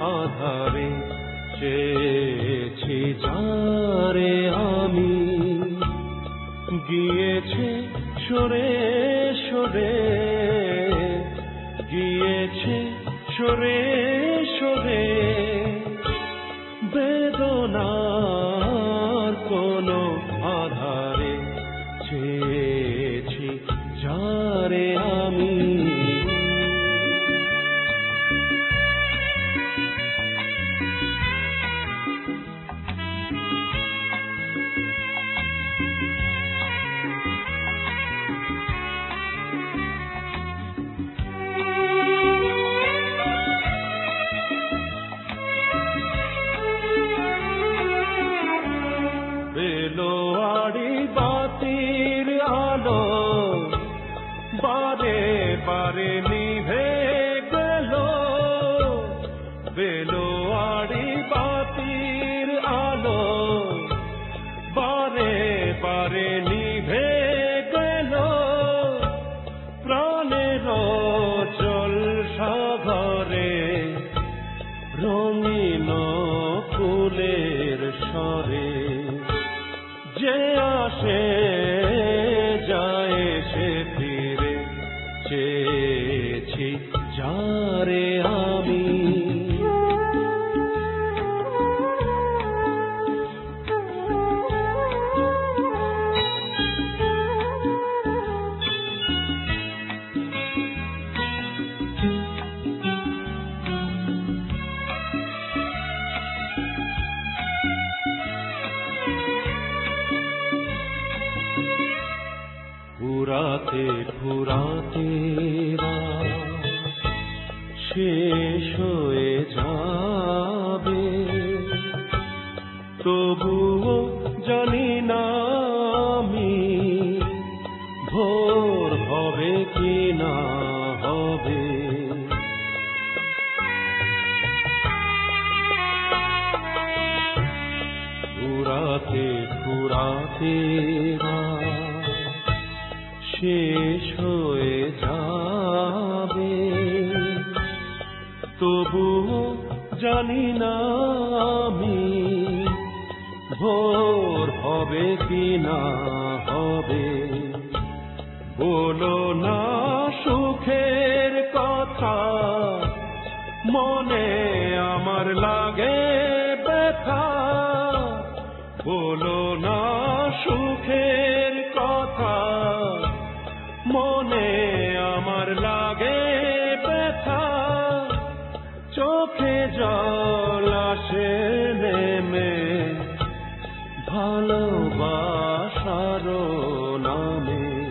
আধারে চেয়েছি যারে আমি। গিয়েছে সরে সরে গিয়েছে সরে সরে। বেদনার বেলোয়ারি বাতির আলো বারে বারে gdzie ফুরাতে ফুরাতে রাত শেষ হয়ে যাবে। তবুও জানি না আমি ভোর হবে কি না হবে। ফুরাতে ফুরাতে রাত শেষ হয়ে যাবে। তবুও জানি না আমি ভোর হবে কি না হবে। বলো না সুখের কথা, মনে আমার লাগে ব্যথা। বলো না চোখে জল আসে নেমে। ভালোবাসার নামে।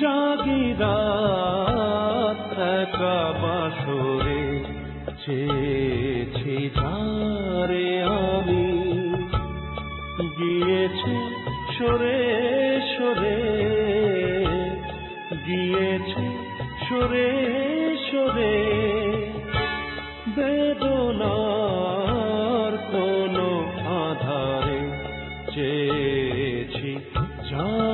জাগিরাত একা বাসরে। চেয়েছি যারে আমি। গিয়েছে সরে সরে। গিয়েছে সরে সরে। আধারে চেয়েছি যারে আমি